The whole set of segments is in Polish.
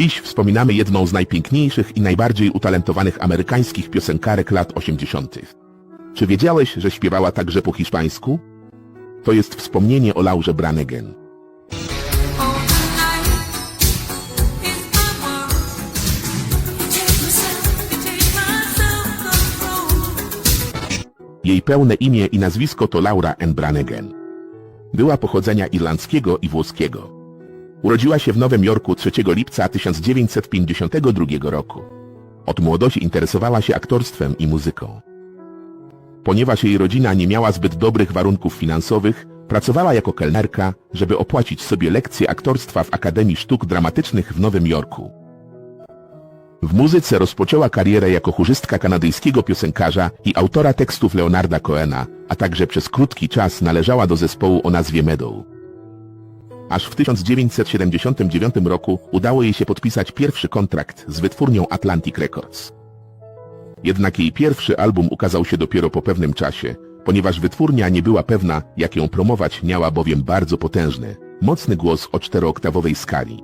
Dziś wspominamy jedną z najpiękniejszych i najbardziej utalentowanych amerykańskich piosenkarek lat 80. Czy wiedziałeś, że śpiewała także po hiszpańsku? To jest wspomnienie o Laurze Branigan. Jej pełne imię i nazwisko to Laura N. Branigan. Była pochodzenia irlandzkiego i włoskiego. Urodziła się w Nowym Jorku 3 lipca 1952 roku. Od młodości interesowała się aktorstwem i muzyką. Ponieważ jej rodzina nie miała zbyt dobrych warunków finansowych, pracowała jako kelnerka, żeby opłacić sobie lekcje aktorstwa w Akademii Sztuk Dramatycznych w Nowym Jorku. W muzyce rozpoczęła karierę jako chórzystka kanadyjskiego piosenkarza i autora tekstów Leonarda Cohena, a także przez krótki czas należała do zespołu o nazwie Meadow. Aż w 1979 roku udało jej się podpisać pierwszy kontrakt z wytwórnią Atlantic Records. Jednak jej pierwszy album ukazał się dopiero po pewnym czasie, ponieważ wytwórnia nie była pewna, jak ją promować, miała bowiem bardzo potężny, mocny głos o czterooktawowej skali.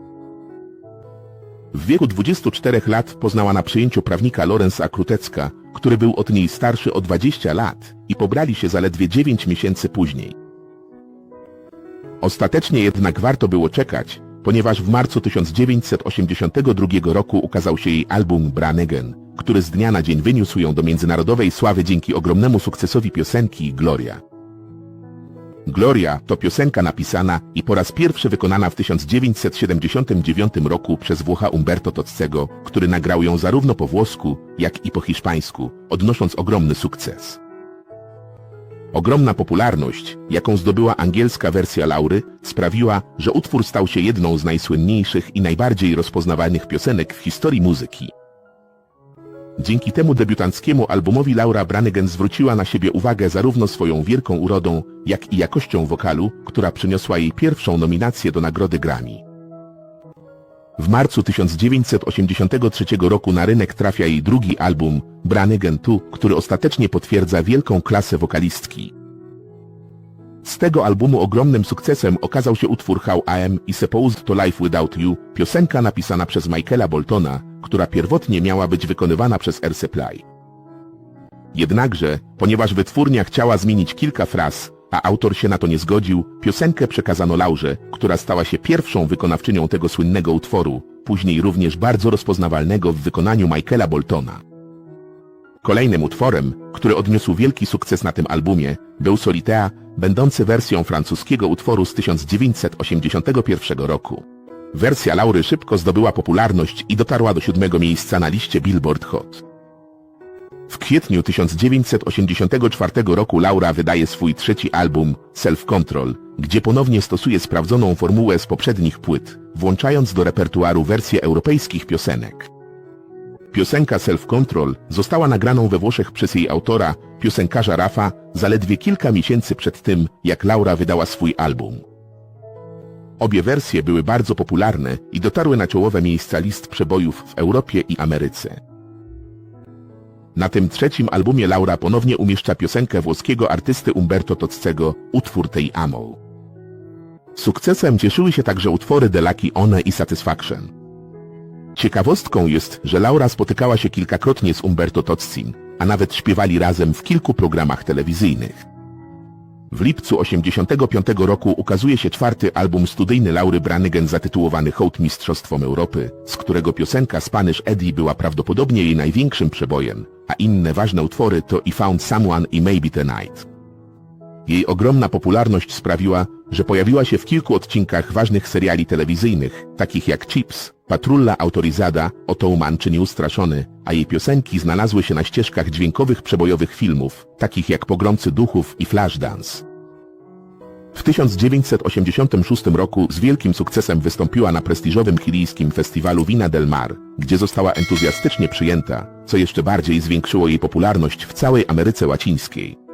W wieku 24 lat poznała na przyjęciu prawnika Lorenza Krutecka, który był od niej starszy o 20 lat i pobrali się zaledwie 9 miesięcy później. Ostatecznie jednak warto było czekać, ponieważ w marcu 1982 roku ukazał się jej album Brannigan, który z dnia na dzień wyniósł ją do międzynarodowej sławy dzięki ogromnemu sukcesowi piosenki Gloria. Gloria to piosenka napisana i po raz pierwszy wykonana w 1979 roku przez Włocha Umberto Toccego, który nagrał ją zarówno po włosku, jak i po hiszpańsku, odnosząc ogromny sukces. Ogromna popularność, jaką zdobyła angielska wersja Laury, sprawiła, że utwór stał się jedną z najsłynniejszych i najbardziej rozpoznawalnych piosenek w historii muzyki. Dzięki temu debiutanckiemu albumowi Laura Branigan zwróciła na siebie uwagę zarówno swoją wielką urodą, jak i jakością wokalu, która przyniosła jej pierwszą nominację do nagrody Grammy. W marcu 1983 roku na rynek trafia jej drugi album Branigan 2, który ostatecznie potwierdza wielką klasę wokalistki. Z tego albumu ogromnym sukcesem okazał się utwór How I Am i Supposed to Life Without You, piosenka napisana przez Michaela Boltona, która pierwotnie miała być wykonywana przez Air Supply. Jednakże, ponieważ wytwórnia chciała zmienić kilka fraz, a autor się na to nie zgodził, piosenkę przekazano Laurze, która stała się pierwszą wykonawczynią tego słynnego utworu, później również bardzo rozpoznawalnego w wykonaniu Michaela Boltona. Kolejnym utworem, który odniósł wielki sukces na tym albumie, był Solitea, będący wersją francuskiego utworu z 1981 roku. Wersja Laury szybko zdobyła popularność i dotarła do siódmego miejsca na liście Billboard Hot. W kwietniu 1984 roku Laura wydaje swój trzeci album Self Control, gdzie ponownie stosuje sprawdzoną formułę z poprzednich płyt, włączając do repertuaru wersję europejskich piosenek. Piosenka Self Control została nagraną we Włoszech przez jej autora, piosenkarza Rafa, zaledwie kilka miesięcy przed tym, jak Laura wydała swój album. Obie wersje były bardzo popularne i dotarły na czołowe miejsca list przebojów w Europie i Ameryce. Na tym trzecim albumie Laura ponownie umieszcza piosenkę włoskiego artysty Umberto Toccego, utwór tej Amo. Sukcesem cieszyły się także utwory Lucky One i Satisfaction. Ciekawostką jest, że Laura spotykała się kilkakrotnie z Umberto Tozzin, a nawet śpiewali razem w kilku programach telewizyjnych. W lipcu 85 roku ukazuje się czwarty album studyjny Laury Branigan zatytułowany Hołd Mistrzostwom Europy, z którego piosenka Spanish Eddie była prawdopodobnie jej największym przebojem, a inne ważne utwory to I Found Someone i Maybe Tonight. Jej ogromna popularność sprawiła, że pojawiła się w kilku odcinkach ważnych seriali telewizyjnych, takich jak Chips, Patrulla Autorizada, Otouman czy Nieustraszony, a jej piosenki znalazły się na ścieżkach dźwiękowych przebojowych filmów, takich jak Pogromcy Duchów i Flashdance. W 1986 roku z wielkim sukcesem wystąpiła na prestiżowym chilijskim festiwalu Vina del Mar, gdzie została entuzjastycznie przyjęta, co jeszcze bardziej zwiększyło jej popularność w całej Ameryce Łacińskiej.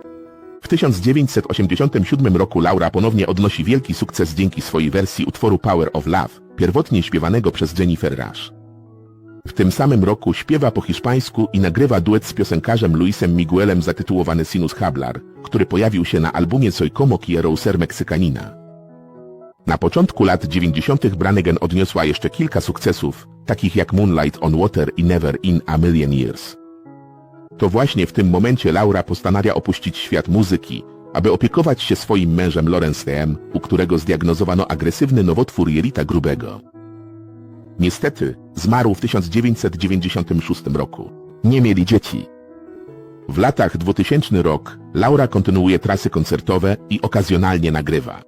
W 1987 roku Laura ponownie odnosi wielki sukces dzięki swojej wersji utworu Power of Love, pierwotnie śpiewanego przez Jennifer Rush. W tym samym roku śpiewa po hiszpańsku i nagrywa duet z piosenkarzem Luisem Miguelem zatytułowany Sinus Hablar, który pojawił się na albumie Soy Como Quiero Ser Meksykanina. Na początku lat 90. Brannigan odniosła jeszcze kilka sukcesów, takich jak Moonlight on Water i Never in a Million Years. To właśnie w tym momencie Laura postanawia opuścić świat muzyki, aby opiekować się swoim mężem Lorence'em, u którego zdiagnozowano agresywny nowotwór jelita grubego. Niestety, zmarł w 1996 roku. Nie mieli dzieci. W latach 2000 rok Laura kontynuuje trasy koncertowe i okazjonalnie nagrywa.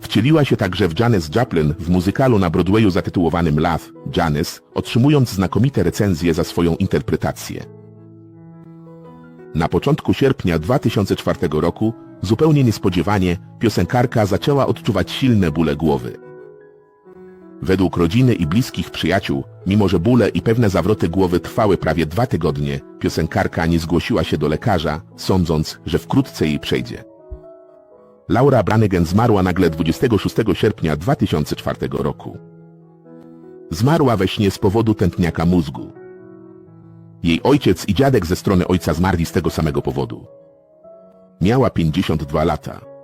Wcieliła się także w Janis Joplin w muzykalu na Broadwayu zatytułowanym Love, Janis, otrzymując znakomite recenzje za swoją interpretację. Na początku sierpnia 2004 roku, zupełnie niespodziewanie, piosenkarka zaczęła odczuwać silne bóle głowy. Według rodziny i bliskich przyjaciół, mimo że bóle i pewne zawroty głowy trwały prawie dwa tygodnie, piosenkarka nie zgłosiła się do lekarza, sądząc, że wkrótce jej przejdzie. Laura Branigan zmarła nagle 26 sierpnia 2004 roku. Zmarła we śnie z powodu tętniaka mózgu. Jej ojciec i dziadek ze strony ojca zmarli z tego samego powodu. Miała 52 lata.